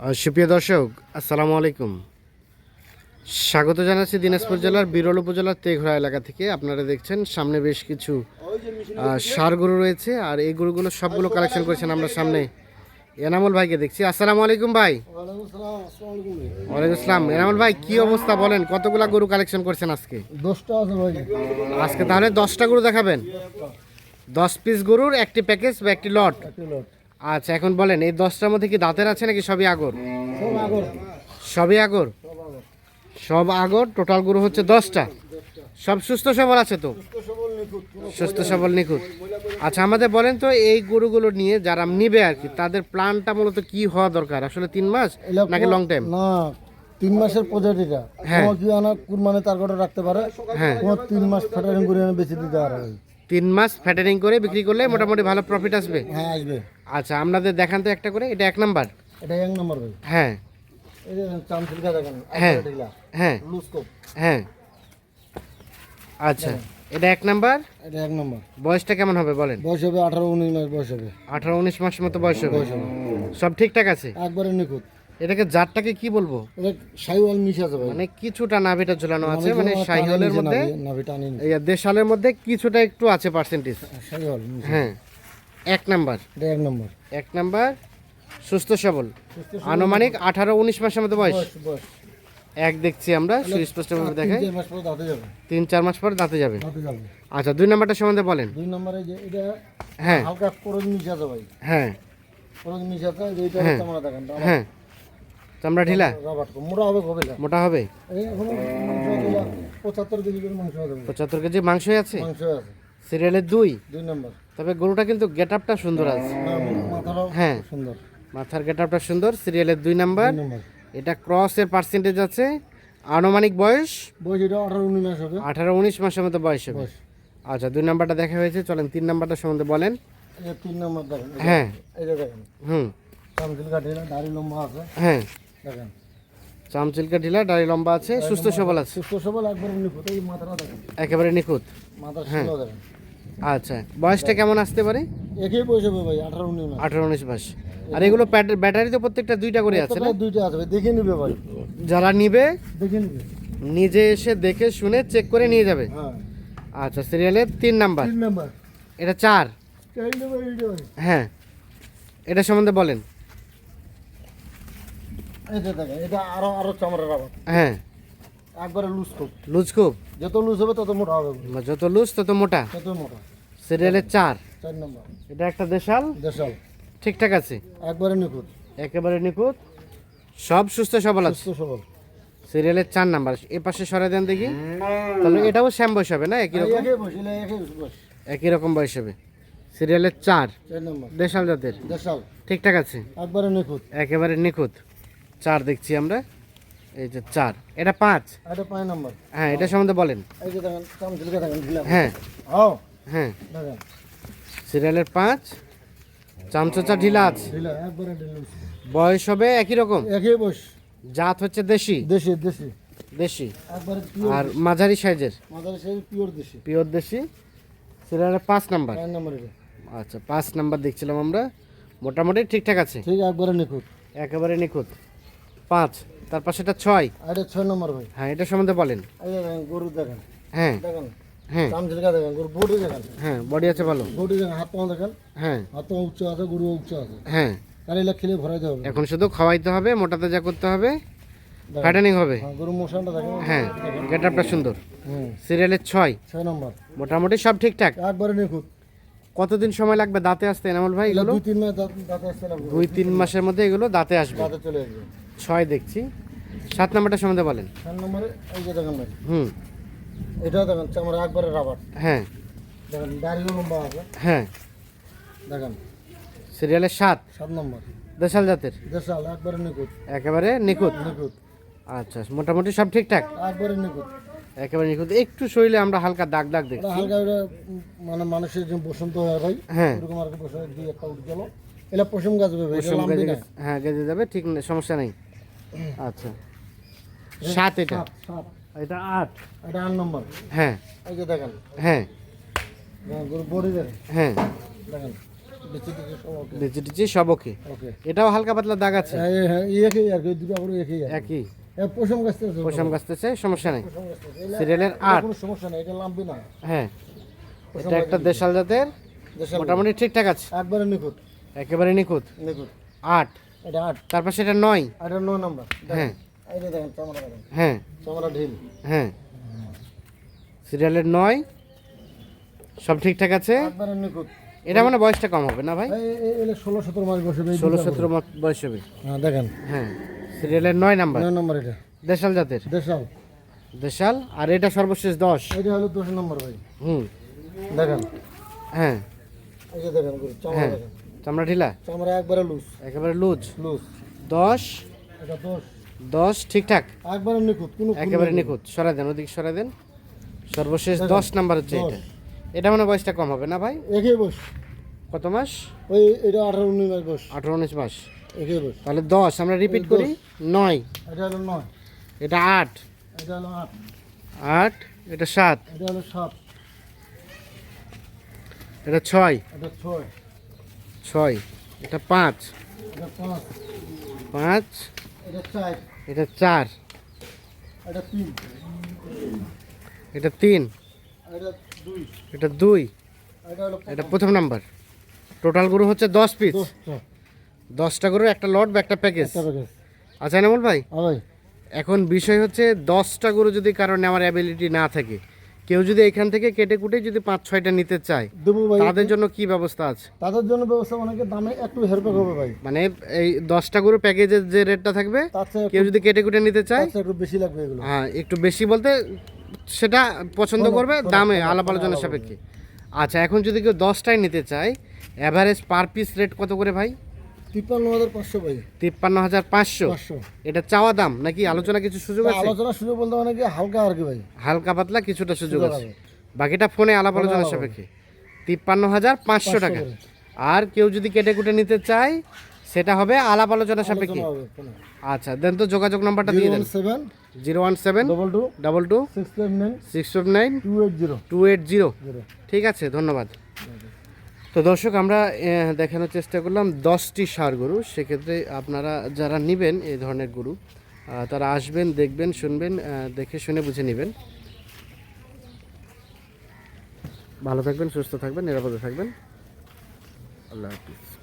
সুপ্রিয় দর্শক আসসালামু আলাইকুম। স্বাগত জানাচ্ছি দিনাজপুর জেলার বিরল উপজেলার তেঘরা এলাকা থেকে। আপনারা দেখছেন সামনে বেশ কিছু ষাঁড় গরু রয়েছে আর এই গরুগুলো সবগুলো কালেকশন করেছেন আমরা সামনে এনামুল ভাইকে দেখছি। আসসালামু আলাইকুম ভাই। ওয়ালাইকুম আসসালাম। এনামুল ভাই কি অবস্থা বলেন? কতগুলা গরু কালেকশন করছেন আজকে? দশটা আজকে তাহলে দশটা গরু দেখাবেন। দশ পিস গরুর একটি প্যাকেজ বা একটি লট একটি লট আচ্ছা এখন বলেন এই দশটার মধ্যে কি দাঁতের আছে নাকি সবই আগর? সব আগর। সবই আগর? সব আগর টোটাল গরু হচ্ছে দশটা। সব সুস্থ সবল আছে তো? সুস্থ সবল নিখুঁত। আচ্ছা আমাদের বলেন তো এই গরুগুলো নিয়ে যারা নিবে আর কি তাদের প্ল্যানটা মূলত কি হওয়া দরকার? আসলে তিন মাস নাকি লং টাইম না তিন মাসের প্রজাতিটা। হ্যাঁ। কি আনা কুরবানি তার করে রাখতে পারে? হ্যাঁ। তিন মাস ফেটারিং করে বেঁচে দিতে পারে। তিন মাস ফ্যাটারিং করে বিক্রি করলে মোটামুটি ভালো প্রফিট আসবে? হ্যাঁ আসবে। আচ্ছা আপনাদের দেখান তো একটা করে এটা এক নাম্বার। এটা এক নম্বর ভাই হ্যাঁ। হ্যাঁ। হ্যাঁ। হ্যাঁ। আচ্ছা এটা এক নাম্বার? এটা এক নম্বর। বয়সটা কেমন হবে বলেন? বয়স হবে আঠারো উনিশ মাস বয়স হবে। আঠারো উনিশ মাসের মতো বয়স হবে। সব ঠিকঠাক আছে? একবারে নিখুঁত। এটাকে জাতটাকে কি বলব? এটা সাইওয়াল মিশ আছে মানে কিছুটা নাভিটা ঝুলানো আছে মানে সাইহলের মধ্যে নাভিটা আনি এই দেশালের মধ্যে কিছুটা একটু আছে পার্সেন্টেজ সাইওয়াল মিশ হ্যাঁ এক নাম্বার। এটা এক নম্বর। এক নাম্বার সুস্থ সবল। আনুমানিক আঠারো উনিশ মাসের মধ্যে বয়স। এক দেখছি আমরা সুস্পষ্টভাবে দেখাই তিন চার মাস পরে দাঁতে যাবে। তিন চার মাস পর দাঁতে যাবে। আচ্ছা দুই নাম্বারটা সম্বন্ধে বলেন। দুই নম্বরে যে এটা হ্যাঁ। হালকা করজ মিশ ভাই। হ্যাঁ। করজ মিশ এটা হ্যাঁ। চামড়া ঢিলা? মোটা হবে মোটা হবে? পঁচাত্তর কেজি মাংস আছে। সিরিয়ালের দুই? দুই নম্বর। তবে গরুটা কিন্তু গেট আপটা সুন্দর আছে। হ্যাঁ। সুন্দর। মাথার গেট আপটা সুন্দর সিরিয়ালের দুই নাম্বার। এটা ক্রসের পার্সেন্টেজ আছে। আনুমানিক বয়স? বয়স এটা আঠারো উনিশ মাস হবে। আঠারো উনিশ মাসের মতো বয়স হবে। আচ্ছা দুই নাম্বারটা দেখা হয়েছে। চলেন তিন নাম্বারটা সম্বন্ধে বলেন। তিন নম্বর দেখেন। হ্যাঁ। হুম। দাড়ি লম্বা আছে। হ্যাঁ। দেখেন। চামচিলকা ঢিলা দাড়ি লম্বা আছে সুস্থ সবল আছে। সুস্থ সবল একবার নিখুঁত। এই মাথাটা দেখেন। একেবারে নিখুঁত। মাথার হ্যাঁ। দেখেন। আচ্ছা বয়সটা কেমন আসতে পারে? একই বয়স হবে ভাই আঠারো উনিশ আঠারো উনিশ মাস। আর এগুলো ব্যাটারি- তো প্রত্যেকটা দুইটা করে আছে না? দুইটা আছে দেখে নিবে ভাই। যারা নিবে দেখে নিবে। নিজে এসে দেখে শুনে চেক করে নিয়ে যাবে। হ্যাঁ। আচ্ছা সিরিয়ালের তিন নাম্বার। তিন নম্বর। এটা চার। হ্যাঁ। এটা সম্বন্ধে বলেন। এটা দেখেন এটা আরও আরও হ্যাঁ। একবারে লুজ খুব লুজ খুব যত লুজ হবে তত মোটা হবে যত লুজ তত মোটা? তত মোটা। সিরিয়ালের চার? চার নম্বর এটা একটা দেশাল? দেশাল। ঠিকঠাক আছে? একবারে নিখুঁত। একেবারে নিখুঁত? সব সুস্থ সবল আছে? সুস্থ সবল। সিরিয়ালের চার নাম্বার এ পাশে সরাই দেন দেখি। তাহলে এটাও শ্যাম বয়স হবে না? একই রকম? একই রকম বয়স হবে। সিরিয়ালের চার? দেশাল জাতের? দেশাল। ঠিকঠাক আছে? একবারে নিখুঁত। একেবারে নিখুঁত। চার দেখছি আমরা। এই যে চার। এটা পাঁচ? এটা পাঁচ নম্বর। হ্যাঁ এটা সম্বন্ধে বলেন। এই যে দেখেন চামচিলকে দেখেন হ্যাঁ। হ্যাঁ। হ্যাঁ। দেখেন। সিরিয়ালের পাঁচ চামচা ঢিলা আছে। ঢিলা একবারে ঢিলা বয়স হবে একই রকম? একই বয়স। জাত হচ্ছে দেশি? দেশি দেশি। দেশি। একবারে আর মাঝারি সাইজের? মাদার সেই পিওর দেশি। পিওর দেশি। সিরিয়ালের পাঁচ নাম্বার এটা। আচ্ছা পাঁচ নাম্বার দেখছিলাম আমরা। মোটামুটি ঠিকঠাক আছে? ঠিক একবারে নিখুঁত। একেবারে নিখুঁত। পাঁচ তার পাশে এটা ছয়। আর এটা ছয় নম্বর ভাই। হ্যাঁ এটা সম্বন্ধে বলেন। যে গরু দেখেন। হ্যাঁ। দেখেন? হ্যাঁ। চামচিলকা দেখেন গরু বডি দেখেন। হ্যাঁ বডি আছে ভালো। বডি দেখেন হাত পা দেখেন। হ্যাঁ। হাত পা উচ্চ আছে গরু উচ্চ আছে। হ্যাঁ। আর এলা খেলে ভরাইতে হবে। এখন শুধু খাওয়াইতে হবে মোটা তাজা করতে হবে ফ্যাটানিং হবে। হ্যাঁ গরু মশানটা দেখেন। হ্যাঁ গেট আপটা সুন্দর সিরিয়ালের ছয়। ছয় নম্বর। মোটামুটি সব ঠিকঠাক? একবারে নিখুঁত। কতদিন সময় লাগবে দাঁতে আসতে এনামুল ভাই এগুলো এগুলো? দুই তিন মাস দাঁতে আসতে দুই তিন মাসের মধ্যে এগুলো দাঁতে আসবে। দাঁতে চলে আসবে। ছয় দেখছি। সাত নাম্বারটা সম্বন্ধে বলেন। চার নম্বরে এই যে দেখেন ভাই। হুম। এটাও দেখেন চামড়া একবারে রাবার। হ্যাঁ। দেখেন দাড়িও লম্বা আছে। হ্যাঁ। দেখেন। সিরিয়ালের সাত। সাত নম্বর। দেশাল জাতের? দেশাল একবারে নিখুঁত। একেবারে নিখুঁত? নিখুঁত। আচ্ছা মোটামুটি সব ঠিকঠাক? একবারে নিখুঁত। একেবারে নিখুঁত। একটু শরীরে আমরা হালকা দাগ দাগ এটা দেখছি হালকা মানে মানুষের যে বসন্ত হয় ভাই হ্যাঁ। এরকম আর কি বসন্ত দিয়ে একটা উঠে গেল। এটা পশম গাছ পশম হ্যাঁ গেজে যাবে ঠিক নেই, সমস্যা নেই। আচ্ছা। সাত এটা। এটা আট। এটা আট নম্বর। হ্যাঁ। এই যে দেখেন। হ্যাঁ। হ্যাঁ দেখেন টেশি সব ওকে। এটাও হালকা পাতলা দাগ আছে? হ্যাঁ হ্যাঁ একই আর কি দুটো করে একই একই। হ্যাঁ পশম গাছতে আছে। পশম গাছতেছে সমস্যা নেই। সিরিয়ালের আট। সমস্যা নেই এটা লাম্বি না। হ্যাঁ। এটা একটা দেশাল জাতের মোটামুটি ঠিকঠাক আছে। একবারে নিখুঁত। একেবারে নিখুঁত। নিখুঁত। আট। এটা আট। তারপর সেটা নয়। আর এটা নয় নম্বর। হ্যাঁ। এটা দেখেন চামড়া দেখেন। হ্যাঁ। চামড়া ঢিল। হ্যাঁ। সিরিয়ালের নয়। সব ঠিকঠাক আছে? একবারে নিখুঁত। এটা মানে বয়সটা কম হবে না ভাই? ষোলো সতেরো মাস বসে ষোলো সতেরো মাস বয়স হবে। হ্যাঁ দেখেন। হ্যাঁ। সিরিয়ালের নয় নাম্বার। নয় নম্বর এটা। দেশাল জাতের? দেশাল। দেশাল। আর এটা সর্বশেষ দশ। এটা হলো দশ নম্বর ভাই। হুম। দেখেন। হ্যাঁ। এই যে দেখেন হ্যাঁ। দেখেন। চামড়া ঢিলা? চামড়া একবারে লুজ একেবারে লুজ লুজ দশ? দশ। ঠিকঠাক। একবারে নিখুঁত একেবারে। নিখুঁত। সরাই দেন ওদিকে সরাই দেন। সর্বশেষ দশ নাম্বার হচ্ছে এটা। এটা মানে বয়সটা কম হবে না ভাই? একই বস কত মাস? ওই এটা আঠারো উনিশ মাস বস আঠারো উনিশ মাস। একই বস তাহলে দশ আমরা রিপিট করি নয়। এটা হলো নয়। এটা আট। এটা হলো আট। আট এটা সাত। এটা হলো সাত। এটা ছয়। এটা ছয়। ছয়। এটা পাঁচ। পাঁচ। এটা চার। এটা তিন। এটা দুই। এটা প্রথম। নাম্বার। টোটাল গরু হচ্ছে দশ পিস দশটা। গরুর একটা লট বা একটা প্যাকেজ প্যাকেজ আচ্ছা এনামুল ভাই। ভাই এখন বিষয় হচ্ছে দশটা গরু যদি কারও নেওয়ার অ্যাবিলিটি না থাকে কেউ যদি এখান থেকে কেটে কুটে যদি পাঁচ ছয়টা নিতে চায় দেবো ভাই। তাদের জন্য কি ব্যবস্থা আছে? তাদের জন্য ব্যবস্থা অনেকে দামে একটু হেরপেক হবে ভাই। মানে এই দশটা গরু প্যাকেজের যে রেটটা থাকবে তার চেয়ে কেউ যদি কেটে কুটে নিতে চায় একটু বেশি লাগবে এগুলো। হ্যাঁ একটু বেশি বলতে সেটা পছন্দ করবে দামে আলাপ আলোচনার সাপেক্ষে। আচ্ছা এখন যদি কেউ দশটাই নিতে চায় অ্যাভারেজ পার পিস রেট কত করে ভাই? তিপ্পান্ন হাজার পাঁচশো ভাই তিপ্পান্ন হাজার পাঁচশো? পাঁচশো। এটা চাওয়া দাম নাকি? আলোচনা কিছু সুযোগ আছে? আলোচনা সুযোগ বলতে অনেকে হালকা আর কি ভাই। হালকা পাতলা কিছুটা সুযোগ আছে। বাকিটা ফোনে আলাপ আলোচনার আলাপ সাপেক্ষে। তিপ্পান্ন হাজার পাঁচশো টাকা। আর কেউ যদি কেটে কুটে নিতে চায় সেটা হবে আলাপ আলোচনা সাপেক্ষে। আলোচনা। আচ্ছা দেন তো যোগাযোগ নাম্বারটা দিয়ে দেন। Seven zero one seven double two double two six nine six nine two eight zero. Two eight zero. ঠিক আছে ধন্যবাদ। তো দর্শক, আমরা দেখানোর চেষ্টা করলাম দশটি সার গরু। সেক্ষেত্রে আপনারা যারা নেবেন এই ধরনের গরু তারা আসবেন, দেখবেন, শুনবেন দেখে শুনে বুঝে নেবেন। ভালো থাকবেন, সুস্থ থাকবেন, নিরাপদে থাকবেন। আল্লাহ হাফিজ।